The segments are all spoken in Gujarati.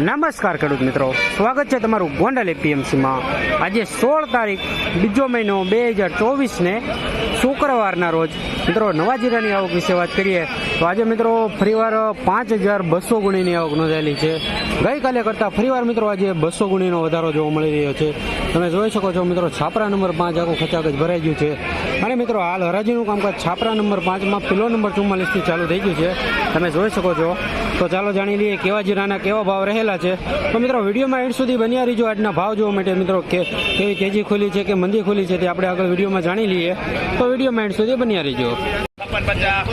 નમસ્કાર ખેડૂત મિત્રો. સ્વાગત છે તમારું ગોંડલ એપીએમસીમાં. આજે સોળ તારીખ, બીજો મહિનો બે હજાર ચોવીસને શુક્રવારના રોજ. મિત્રો, નવા જીરાની આવક વિશે વાત કરીએ. તો આજે મિત્રો ફરીવાર પાંચ હજાર બસો ગુણીની આવક નોંધાયેલી છે. ગઈકાલે કરતાં ફરીવાર મિત્રો આજે બસો ગુણીનો વધારો જોવા મળી રહ્યો છે. તમે જોઈ શકો છો મિત્રો છાપરા નંબર પાંચ આખું ખચાખચ ભરાઈ ગયું છે. અને મિત્રો હાલ હરાજીનું કામકાજ છાપરા નંબર પાંચમાં પિલો નંબર ચુમ્માલીસથી ચાલુ થઈ ગયું છે. તમે જોઈ શકો છો. તો ચાલો જાણી લઈએ કેવા જીરાના કેવા ભાવ રહેલા છે. તો મિત્રો વિડીયોમાં એન્ડ સુધી બન્યા રહીજો. આજના ભાવ જોવા માટે મિત્રો કે કેવી કેજી ખુલી છે કે મંદી ખુલી છે તે આપણે આગળ વિડીયોમાં જાણી લઈએ. તો વિડીયોમાં એન્ડ સુધી બન્યા રહીજો છપ્પન પચાસ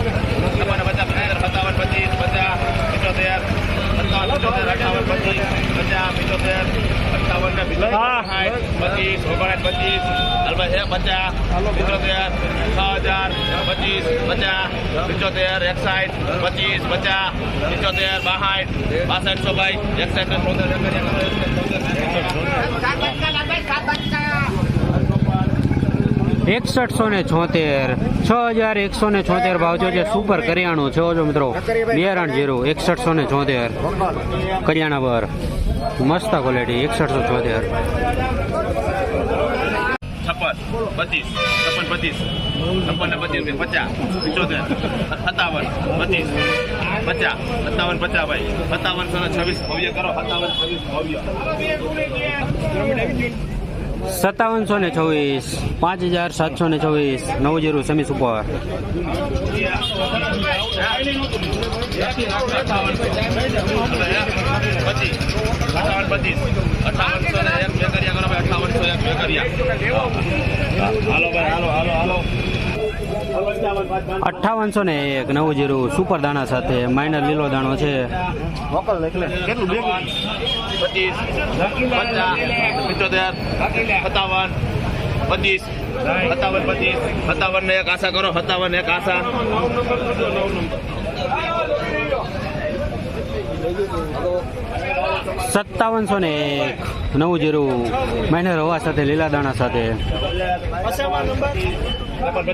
છપ્પન પચાસ પંદર સત્તાવન પચીસ પચાસ પિચોતેર સત્તાવન પિચોતેર અઠાવન પચીસ પચાસ પચીસ ઓગણસાઠ પચીસ પચાસ પિચોતેર છ હજાર પચીસ પચાસ પિચોતેર એકસાઠ પચીસ પચાસ પિચોતેર બાસઠ બાસઠ સો બાઈ એકસાઠ ને ચોતેર એકસઠસો ને છોતેર. છ હજાર એકસો ને છોતેર ભાવ છે સુપર કરિયાણું છે. જો મિત્રો બિયારણ જીરું એકસઠસો ને છોતેર. કરિયાણા પર. મસ્ત ક્વોલિટી એકસઠસો છોતેર. છપ્પન પચીસ છપ્પન પચીસ છપ્પન ને પચીસ, પિચોતેર, સત્તાવન પચીસ પચાસ, સત્તાવન, પચાસ ભાઈ. સત્તાવનસો છવ્વીસ ભવ્ય કરો, સત્તાવન છવ્વીસ ભવ્ય. સત્તાવનસો ને છવ્વીસ પાંચ હજાર સાતસો ને છવ્વીસ નવ જીરો સેમી સુપર પચીસ અઠાવન પચીસ અઠાવનસો એક બે કર્યા કરો ભાઈ અઠાવનસો એક બે કર્યા હાલો ભાઈ હાલો હાલો હાલો. અઠ્ઠાવનસો ને એક નવું જીરું સુપર દાણા સાથે માઇનર લીલો દાણો છે. પચીસ પચાસ પિચોતેર સત્તાવન પચીસ સત્તાવન પચીસ સત્તાવન ને એક આશા કરો સત્તાવન એક આશા. સત્તાવનસો ને એક. નવ જીરું માઇનર હવા સાથે, લીલા દાણા સાથે. ત્રેપન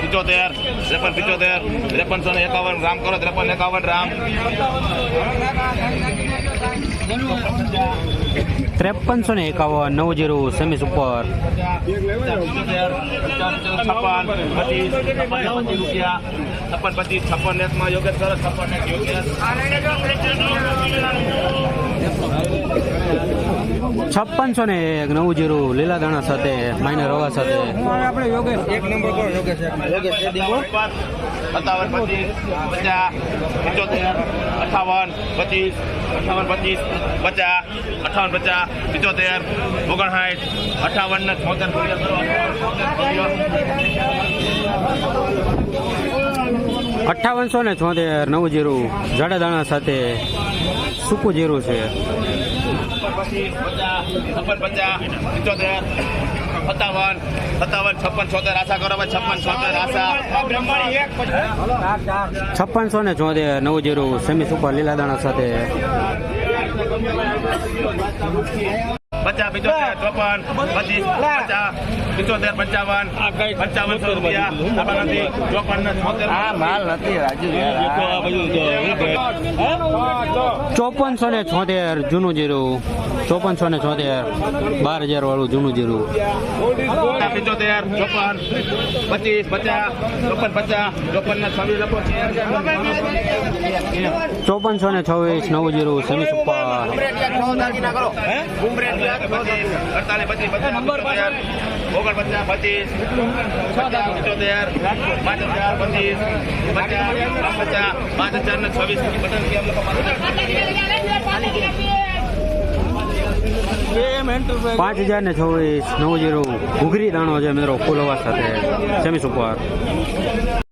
પિચોતેર ત્રેપન પિચોતેર ત્રેપનસો ને એકાવન રામ કરો ત્રેપન એકાવન ગ્રામ ત્રેપનસો ને એકાવન નવ જીરો સેમી સુપર છપ્પન પચીસ રૂપિયા છપ્પન પચીસ છપ્પન એક માં યોગેશ કરો છપ્પન એક યોગેશ છપ્પનસો ને એક નવું જીરું લીલા દાણા સાથે માઇનર હવા સાથે. સત્તાવન પચીસ પચાસ પંચોતેર અઠાવન પચીસ અઠાવન પચીસ પચાસ અઠાવન પચાસ પિચોતેર ઓગણસાઠ અઠાવન ને છોતેર અઠ્ઠાવનસો ને છોતેર નવું જીરો જાડા દાણા સાથે સૂકું જીરું છે. પચીસ છપ્પન, પચાસ પંચોતેર સત્તાવન સત્તાવન, છપ્પન, છોતેર, આશા કરો છપ્પન, છોતેર, આશા. છપ્પનસો ને છોતેર નવ જીરો, સેમી સુપર, લીલા દાણા સાથે. પચાસ પિચોતેર ચોપન પચીસ પચાસ પિચોતેર પંચાવન પંચાવનસો રૂપિયા. આપણા નથી ચોપન ને છોતેર. ચોપનસો ને છોતેર જૂનું જીરું. ચોપનસો ને છોતેર. બાર હજાર વાળું જૂનું જીરું. પિચોતેર ચોપન પચીસ પચાસ ચોપન પચાસ ચોપન ને છવ્વીસ ચોપનસો ને છવ્વીસ નવ જીરો સેમી સુપર પાંચ હજાર ને છવ્વીસ નવ જીરો ઘૂઘરી દાણો છે મિત્રો ફૂલ અવાજ સાથે સેમી સુપર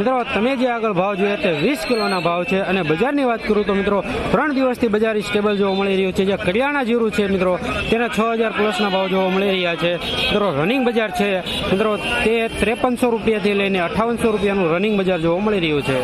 મિત્રો, તમે જે આગળ ભાવ જોયા તે વીસ કિલોના ભાવ છે અને બજારની વાત કરું તો મિત્રો, ત્રણ દિવસથી બજાર સ્ટેબલ જોવા મળી રહ્યું છે. જે કરિયાણા જીરું છે મિત્રો, તેના છ હજાર પ્લસના ભાવ જોવા મળી રહ્યા છે. મિત્રો રનિંગ બજાર છે. મિત્રો, તે ત્રેપનસો રૂપિયાથી લઈને અઠાવનસો રૂપિયાનું રનિંગ બજાર જોવા મળી રહ્યું છે.